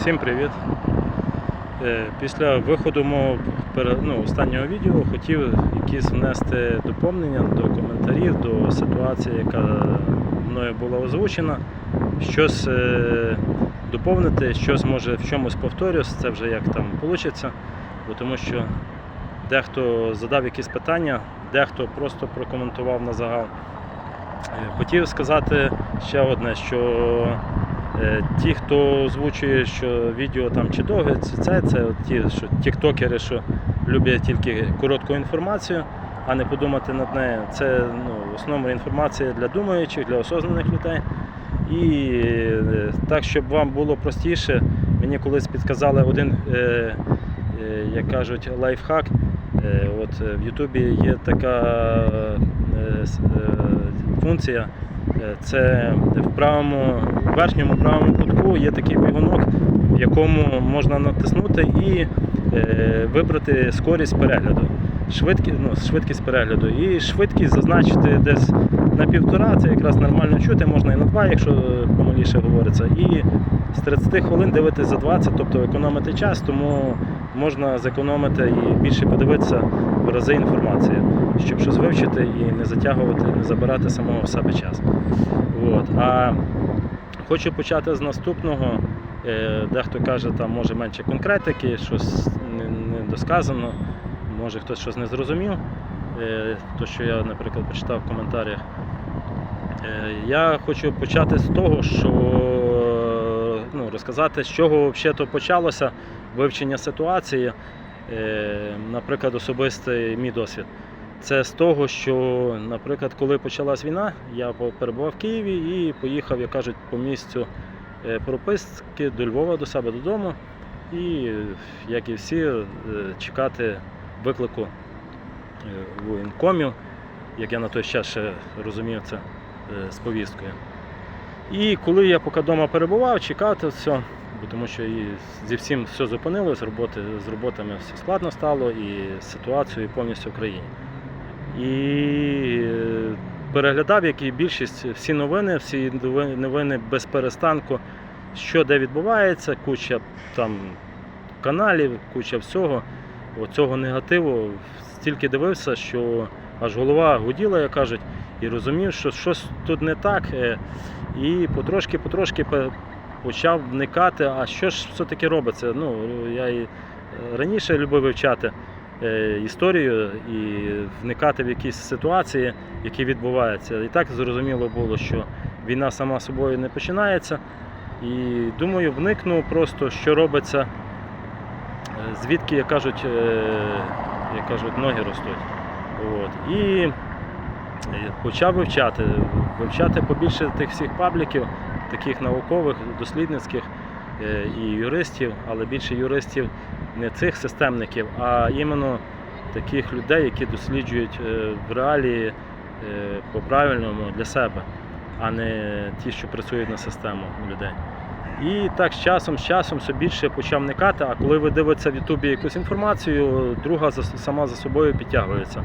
Всім привіт! Е, Після виходу мого ну, останнього відео хотів якісь внести доповнення до коментарів, до ситуації, яка мною була озвучена, щось е, доповнити, щось може в чомусь повторюсь, це вже як там вийде, бо тому що дехто задав якісь питання, дехто просто прокоментував на загал. Е, Хотів сказати ще одне, що Ті, хто озвучує, що відео там чи довге, це, це, це ті, що тіктокери, що люблять тільки коротку інформацію, а не подумати над нею. Це ну, в основному інформація для думаючих, для осознаних людей. І е, так, щоб вам було простіше, мені колись підказали один, е, е, як кажуть, лайфхак. Е, От е, в Ютубі є така е, е, функція. Е, Це в правому в верхньому правому кутку є такий бігунок, в якому можна натиснути і е, вибрати скорість перегляду. Швидкі, ну, швидкість перегляду. І швидкість зазначити десь на півтора, це якраз нормально чути, можна і на два, якщо е, помаліше говориться. І з 30 хвилин дивитись за 20, тобто економити час, тому можна зекономити і більше подивитися в рази інформації, щоб щось вивчити і не затягувати, не забирати самого в себе час. От. А хочу почати з наступного. Е, Дехто каже, там може менше конкретики, щось не, не може хтось щось не зрозумів. Е, То, що я, наприклад, прочитав в коментарях. Е, Я хочу почати з того, що ну, розказати, з чого взагалі почалося вивчення ситуації, наприклад, особистий мій досвід. Це з того, що, наприклад, коли почалась війна, я перебував в Києві і поїхав, як кажуть, по місцю е, прописки до Львова до себе додому. І, як і всі, е, чекати виклику е, воєнкомів, як я на той час ще розумів це з повісткою. І коли я поки вдома перебував, чекав це все, бо тому що і зі всім все зупинилось, роботи, з роботами все складно стало і з ситуацією повністю в країні. І е, переглядав, як і більшість, всі новини, всі новини- без перестанку, що де відбувається, куча там каналів, куча всього. Оцього негативу стільки дивився, що аж голова гуділа, як кажуть, і розумів, що щось тут не так. е, І потрошки-потрошки почав вникати, а що ж все-таки робиться. Ну, я і раніше любив вивчати е, історію і вникати в якісь ситуації, які відбуваються. І так зрозуміло було, що війна сама собою не починається. І думаю, вникну просто, що робиться, е, звідки, як кажуть, е, як кажуть, ноги ростуть. От. І е, почав вивчати, вивчати побільше тих всіх пабліків, таких наукових, дослідницьких е, і юристів, але більше юристів не цих системників, а іменно таких людей, які досліджують е, в реалії е, по-правильному для себе, а не ті, що працюють на систему людей. І так з часом, з часом все більше почав вникати, а коли ви дивитеся в Ютубі якусь інформацію, друга сама за собою підтягується.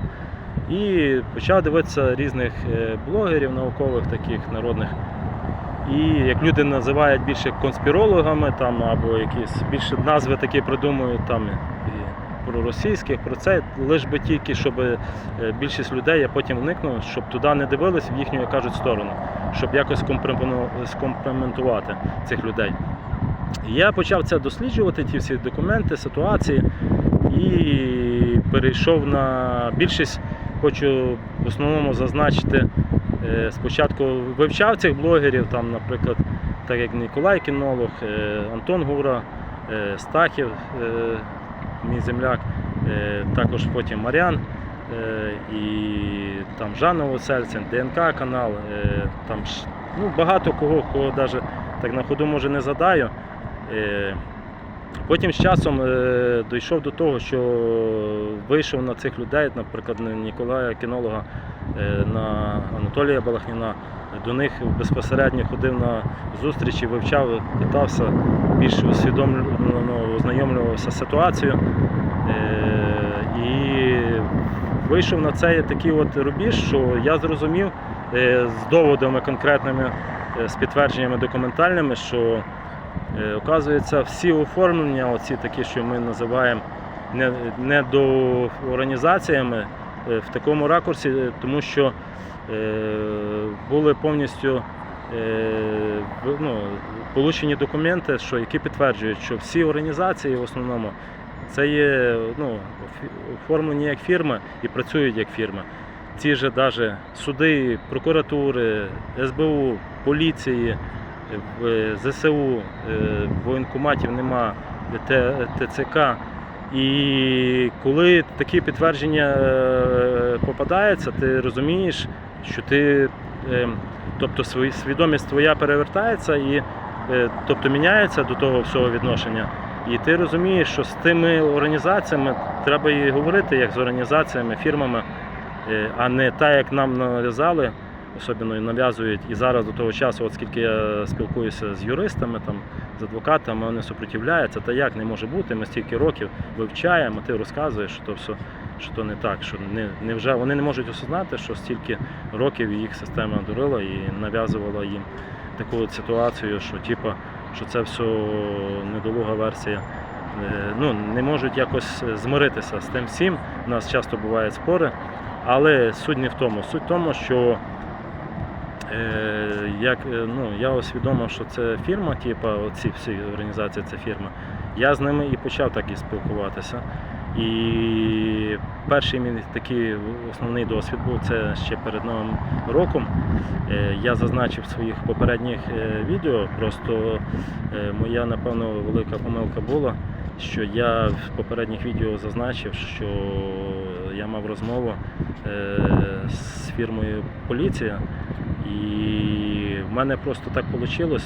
І почав дивитися різних е, блогерів наукових, таких народних. І як люди називають більше конспірологами, там, або якісь більше назви такі придумують там і про російських, про це, лиш би тільки, щоб е, більшість людей, я потім вникнув, щоб туди не дивились в їхню, як кажуть, сторону, щоб якось скомпрементувати цих людей. Я почав це досліджувати, ті всі документи, ситуації, і перейшов на більшість, хочу в основному зазначити. Е, Спочатку вивчав цих блогерів, там, наприклад, так як Ніколай Кінолог, е, Антон Гура, е, Стахів, мій земляк, також потім Маріан е, і там Жанна Васельцин, ДНК канал, там ну, багато кого, кого навіть так на ходу може не задаю. Потім з часом дійшов до того, що вийшов на цих людей, наприклад, на Ніколая кінолога, на Анатолія Балахніна. До них безпосередньо ходив на зустрічі, вивчав, питався, більше усвідомлено ознайомлювався з ситуацією. Е, І вийшов на цей такий от рубіж, що я зрозумів е, з доводами конкретними, е, з підтвердженнями документальними, що Е, Оказується, всі оформлення, оці такі, що ми називаємо не, е, в такому ракурсі, е, тому що е, були повністю ну, получені документи, що, які підтверджують, що всі організації в основному це є ну, оформлені як фірми і працюють як фірми. Ці ж навіть суди, прокуратури, СБУ, поліції, ЗСУ, воєнкоматів нема, ТЦК. І коли такі підтвердження е, попадаються, ти розумієш, що ти, е, тобто свідомість твоя перевертається і е, тобто міняється до того всього відношення. І ти розумієш, що з тими організаціями треба і говорити як з організаціями, фірмами, а не так, як нам нав'язали, особливо нав'язують. І зараз до того часу, от скільки я спілкуюся з юристами, там, з адвокатами, вони супротивляються. Та як не може бути? Ми стільки років вивчаємо, ти розказуєш, що то все. Що то не так, що не, не вже вони не можуть осознати, що стільки років їх система дурила і нав'язувала їм таку от ситуацію, що типа, що це все недолуга версія. Е, Ну, не можуть якось змиритися з тим всім. У нас часто бувають спори, але суть не в тому. Суть в тому, що як, е, ну, я усвідомив, що це фірма, типу, оці всі організації це фірма. Я з ними і почав так і спілкуватися. І перший мій такий основний досвід був це ще перед Новим роком. Е, Я зазначив в своїх попередніх е, відео. Просто е, моя, напевно, велика помилка була, що я в попередніх відео зазначив, що я мав розмову е, з фірмою поліція. І в мене просто так вийшло,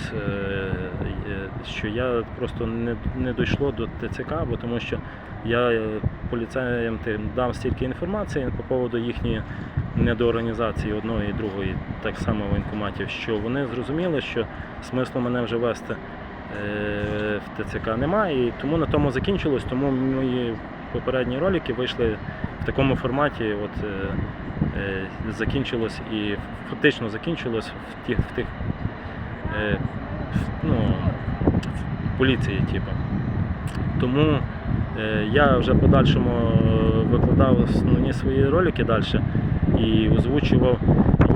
що я просто не, не дійшло до ТЦК, бо тому що я е, поліцаям тим дав стільки інформації по поводу їхньої недоорганізації одної і другої, так само воєнкоматів, що вони зрозуміли, що смислу мене вже вести е, в ТЦК немає. І тому на тому закінчилось, тому мої попередні ролики вийшли в такому форматі. От, е, е, закінчилось і фактично закінчилось в тих, в тих е, ну, в поліції, типу. Тому е, я вже подальшому е, викладав основні свої ролики далі і озвучував,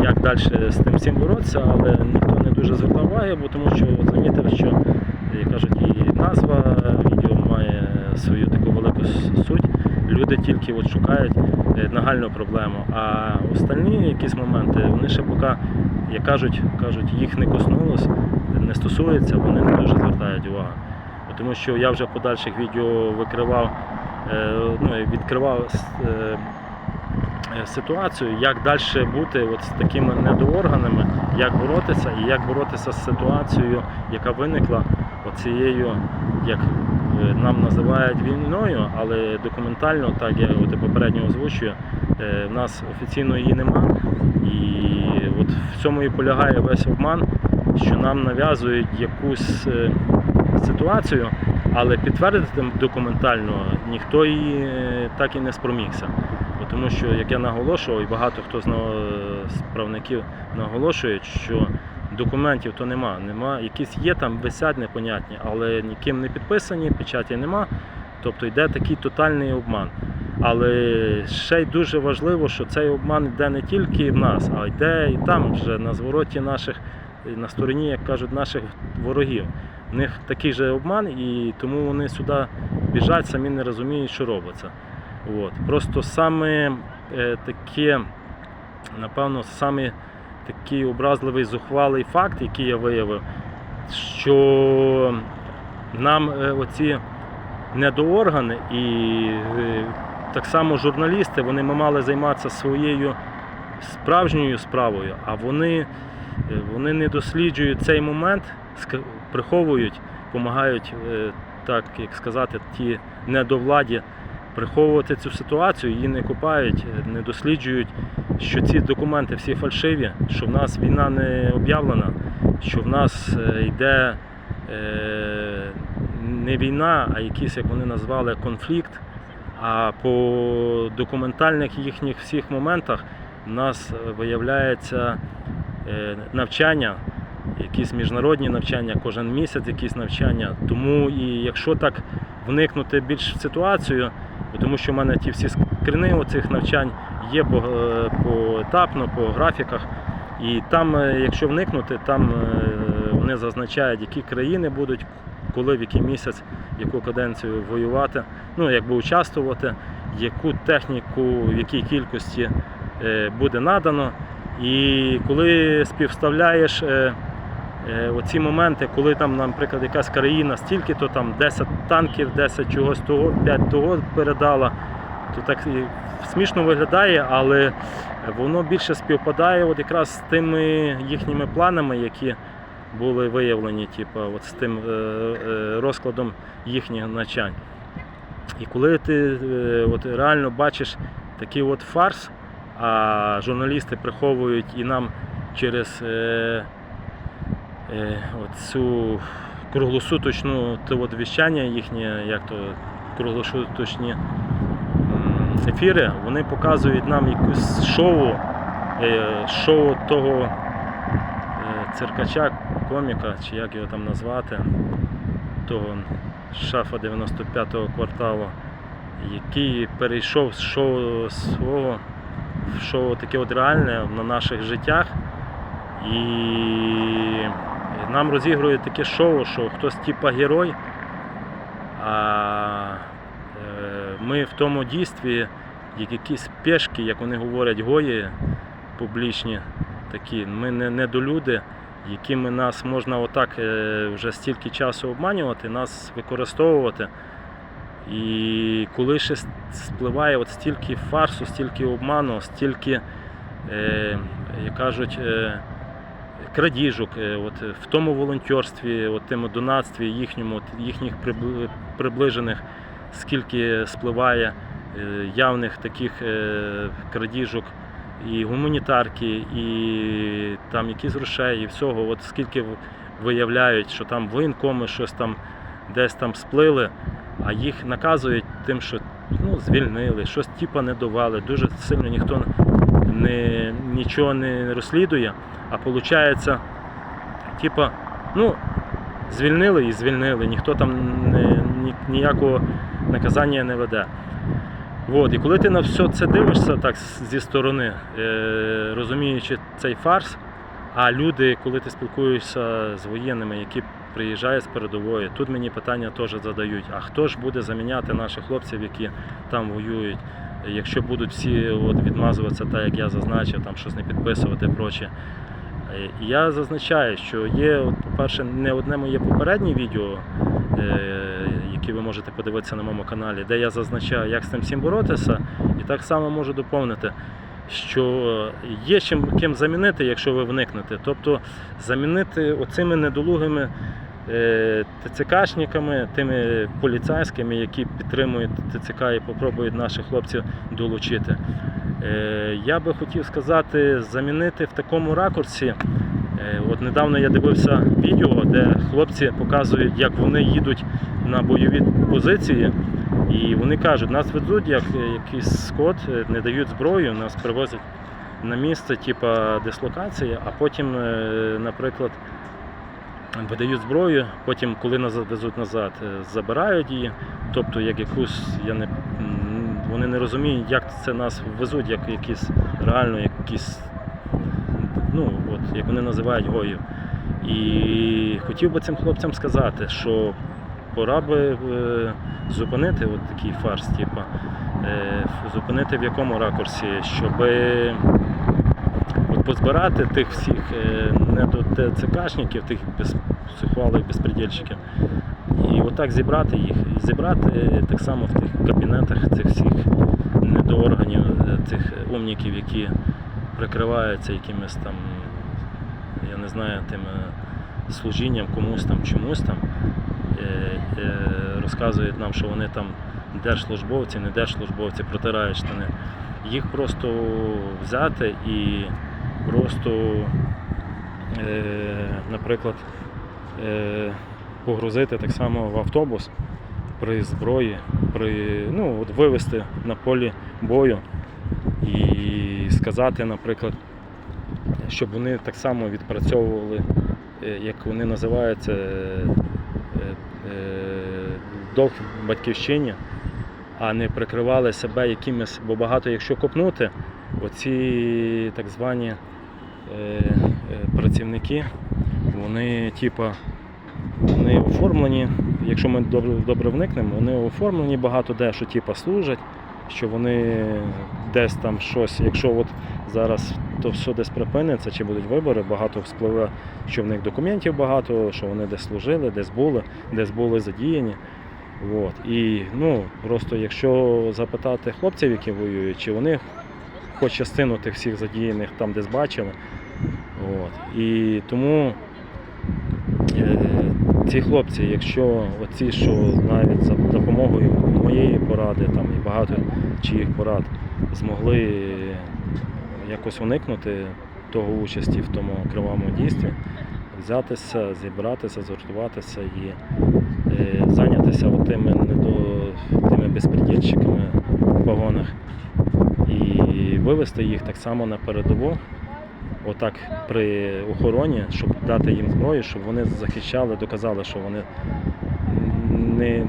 як далі з тим всім боротися, але ніхто не дуже звертав уваги, бо тому що замітив, що як кажуть, і назва відео має свою таку велику суть. Люди тільки от шукають е, нагальну проблему, а остальні якісь моменти, вони ще поки, як кажуть, кажуть, їх не коснулось, не стосується, вони не дуже звертають увагу. Тому що я вже в подальших відео викривав, е, ну, відкривав е, ситуацію, як далі бути от з такими недоорганами, як боротися і як боротися з ситуацією, яка виникла оцією, як нам називають війною, але документально, так я от і попередньо озвучую, е, в нас офіційно її нема. І от в цьому і полягає весь обман, що нам нав'язують якусь е, ситуацію, але підтвердити документально ніхто її е, так і не спромігся. Тому що, як я наголошував, і багато хто з правників наголошують, що документів то нема. нема. Якісь є там, висять непонятні, але ніким не підписані, печаті нема. Тобто йде такий тотальний обман. Але ще й дуже важливо, що цей обман йде не тільки в нас, а йде і там вже на звороті наших, на стороні, як кажуть, наших ворогів. В них такий же обман, і тому вони сюди біжать, самі не розуміють, що робиться. От. Просто саме е, таке, напевно, саме такий образливий зухвалий факт, який я виявив, що нам е, оці недооргани і е, так само журналісти, вони ми мали займатися своєю справжньою справою, а вони, е, вони не досліджують цей момент, приховують, допомагають, так як сказати, ті недовладі приховувати цю ситуацію, її не купають, не досліджують, що ці документи всі фальшиві, що в нас війна не об'явлена, що в нас е, йде е, не війна, а якийсь, як вони назвали, конфлікт. А по документальних їхніх всіх моментах в нас виявляється е, навчання якісь міжнародні навчання, кожен місяць якісь навчання. Тому і якщо так вникнути більш в ситуацію, тому що в мене ті всі скрини оцих навчань є е, поетапно, по графіках. І там, е, якщо вникнути, там е, вони зазначають, які країни будуть, коли, в який місяць, яку каденцію воювати, ну, якби участвувати, яку техніку, в якій кількості буде надано. І коли співставляєш оці моменти, коли там, наприклад, якась країна стільки, то там 10 танків, 10 чогось того, 5 того передала, то так смішно виглядає, але воно більше співпадає от якраз з тими їхніми планами, які були виявлені, типу, от з тим е, е, розкладом їхніх навчань. І коли ти е, от реально бачиш такий от фарс, а журналісти приховують і нам через е, е, цю круглосуточну те віщання їхнє, як то круглосуточні ефіри, вони показують нам якусь шоу, е, шоу того е, циркача, коміка, чи як його там назвати, того шафа 95-го кварталу, який перейшов з шоу свого в шоу таке от реальне на наших життях. І нам розігрують таке шоу, що хтось типа герой, а е, ми в тому дійстві, як якісь пешки, як вони говорять, гої публічні такі, ми не недолюди, якими нас можна отак е, вже стільки часу обманювати, нас використовувати. І коли ще спливає от стільки фарсу, стільки обману, стільки, е, як кажуть, крадіжок, е, от в тому волонтерстві, от тим донатстві їхньому, от їхніх приближених, скільки спливає е, явних таких е, крадіжок і гуманітарки, і там якісь грошей, і всього, от скільки виявляють, що там воєнкоми щось там десь там сплили, а їх наказують тим, що ну, звільнили, щось типа не давали. Дуже сильно ніхто не, нічого не розслідує, а виходить, типа, ну, звільнили і звільнили, ніхто там не, ні, ніякого наказання не веде. От, і коли ти на все це дивишся так зі сторони, е, розуміючи цей фарс, а люди, коли ти спілкуєшся з воєнними, які приїжджають з передової, тут мені питання теж задають: а хто ж буде заміняти наших хлопців, які там воюють? Якщо будуть всі от, відмазуватися, так як я зазначив, там щось не підписувати проче. Е, Я зазначаю, що є, по-перше, не одне моє попереднє відео, е, яке ви можете подивитися на моєму каналі, де я зазначаю, як з цим всім боротися, і так само можу доповнити, що є чим ким замінити, якщо ви вникнете. Тобто замінити оцими недолугими е, ТЦКшниками, тими поліцейськими, які підтримують ТЦК і попробують наших хлопців долучити. Е, Я би хотів сказати, замінити в такому ракурсі. Е, От недавно я дивився відео, де хлопці показують, як вони їдуть на бойові позиції, і вони кажуть, нас ведуть як е, якийсь скот, е, не дають зброю, нас привозять на місце, типа дислокації, а потім, е, наприклад, видають зброю, потім, коли нас везуть назад, е, забирають її. Тобто, як якусь, я не вони не розуміють, як це нас везуть, як якісь реально якісь, ну от як вони називають гоїв. І хотів би цим хлопцям сказати, що пора би е, зупинити от такий фарс, типу, зупинити в якому ракурсі, щоб от позбирати тих всіх е, ТЦКшників, тих сухвалих безпредельщиків. І отак зібрати їх. І зібрати так само в тих кабінетах цих всіх недоорганів, е, цих умніків, які прикриваються якимось там, я не знаю, тим е, служінням комусь там, чомусь там. Е, е, Розказують нам, що вони там держслужбовці, не держслужбовці, протирають штани. Їх просто взяти і просто, е, наприклад, е, погрузити так само в автобус при зброї, при, ну, от вивезти на полі бою і сказати, наприклад, щоб вони так само відпрацьовували е, як вони називаються, е, батьківщині, а не прикривали себе якимись, бо багато, якщо копнути, оці так звані працівники, вони типа вони оформлені, якщо ми добре, добре вникнемо, вони оформлені багато де, що типа служать, що вони десь там щось, якщо от зараз то все десь припиниться, чи будуть вибори, багато вспливе, що в них документів багато, що вони десь служили, десь були, десь були задіяні. От. І ну, просто якщо запитати хлопців, які воюють, чи вони хоч частину тих всіх задіяних там десь бачили. От. І тому е, ці хлопці, якщо оці, що навіть за допомогою моєї поради там, і багато чиїх порад змогли якось уникнути того участі в тому кривавому дійстві, взятися, зібратися, згуртуватися і е, зайнятися тими, тими безпредельщиками в погонах і вивести їх так само на передову, отак при охороні, щоб дати їм зброю, щоб вони захищали, доказали, що вони не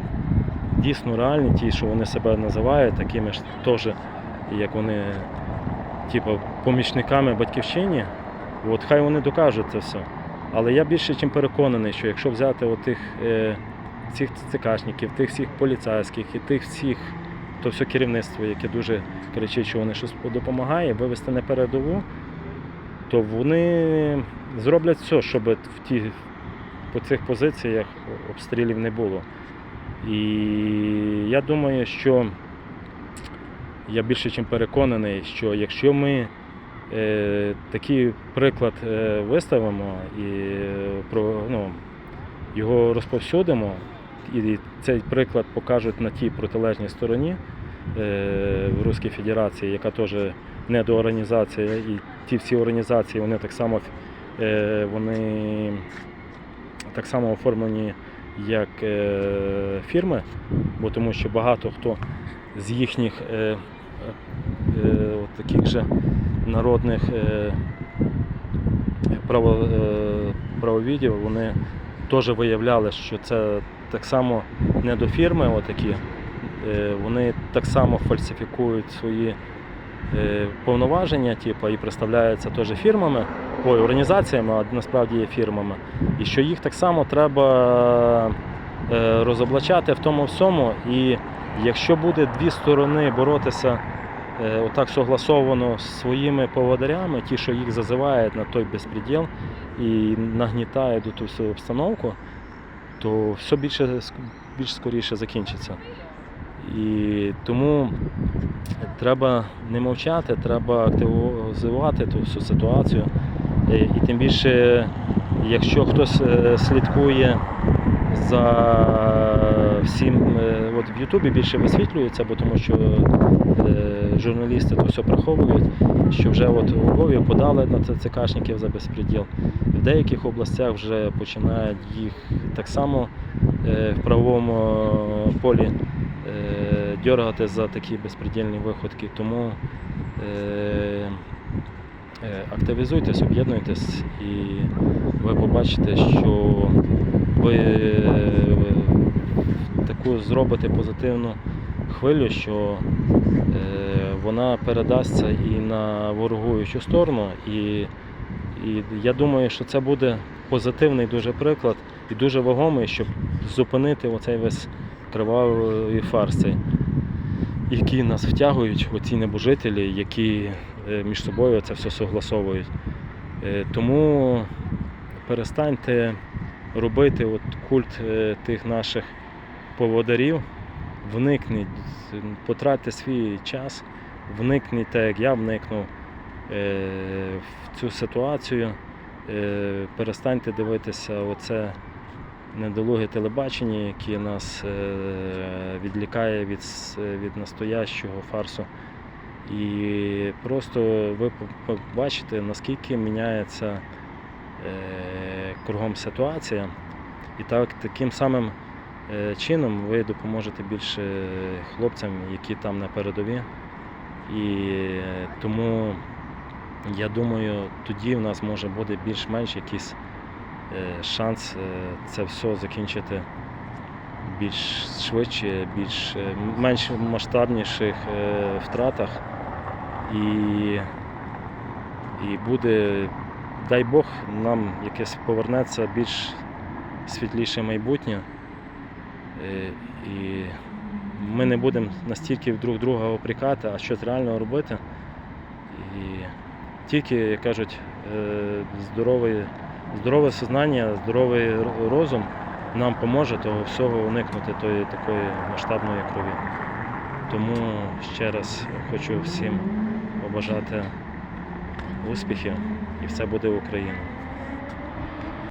дійсно реальні, ті, що вони себе називають, такими ж теж, як вони, типу, помічниками батьківщині. От хай вони докажуть це все. Але я більше чим переконаний, що якщо взяти отих е, цих ЦКшників, тих всіх поліцейських і тих всіх, то все керівництво, яке дуже кричить, що вони щось допомагає, вивести на передову, то вони зроблять все, щоб в ті, по цих позиціях обстрілів не було. І я думаю, що я більше чим переконаний, що якщо ми е, такий приклад е, виставимо і е, про, ну, його розповсюдимо, і цей приклад покажуть на тій протилежній стороні е, в Руській Федерації, яка теж недоорганізація, і ті всі організації вони так само е, вони так само оформлені як е, фірми, бо тому що багато хто з їхніх е, от таких же народних право, правовідів вони теж виявляли, що це так само не до фірми, отакі, вони так само фальсифікують свої повноваження, типу, і представляються теж фірмами, ой, організаціями, а насправді є фірмами. І що їх так само треба е, розоблачати в тому всьому. І якщо буде дві сторони боротися е, отак согласовано з своїми поводарями, ті, що їх зазивають на той безпреділ і нагнітають до ту всю обстановку, то все більше, більш скоріше закінчиться. І тому треба не мовчати, треба активізувати ту всю ситуацію. Е, І тим більше, якщо хтось е, слідкує за всім, е, от в Ютубі більше висвітлюється, бо тому що журналісти то все приховують, що вже от у Львові подали на ЦЦКшників за безпреділ. В деяких областях вже починають їх так само в правовому полі дергати за такі безпредельні виходки. Тому е, е, активізуйтесь, об'єднуйтесь і ви побачите, що ви е, таку зробите позитивну хвилю, що е, вона передасться і на ворогуючу сторону. І, і я думаю, що це буде позитивний дуже приклад і дуже вагомий, щоб зупинити оцей весь кривавий фарс, який нас втягують, оці небожителі, які е, між собою це все согласовують. Е, Тому перестаньте робити от культ е, тих наших поводарів, вникніть, потратьте свій час, вникніть так, як я вникнув в цю ситуацію. Перестаньте дивитися оце недолуге телебачення, яке нас е, відлікає від, від настоящого фарсу. І просто ви побачите, наскільки міняється е, кругом ситуація. І так, таким самим е, чином ви допоможете більше хлопцям, які там на передові. І тому я думаю, тоді в нас може бути більш-менш якийсь е, шанс е, це все закінчити більш швидше, більш е, менш масштабніших е, втратах. І, і буде, дай Бог, нам якесь повернеться більш світліше майбутнє. Е, І ми не будемо настільки друг друга опрікати, а щось реально робити. І тільки, як кажуть, е, здоровий, здорове сознання, здоровий розум нам поможе того всього уникнути тої такої масштабної крові. Тому ще раз хочу всім побажати успіхів і все буде Україна.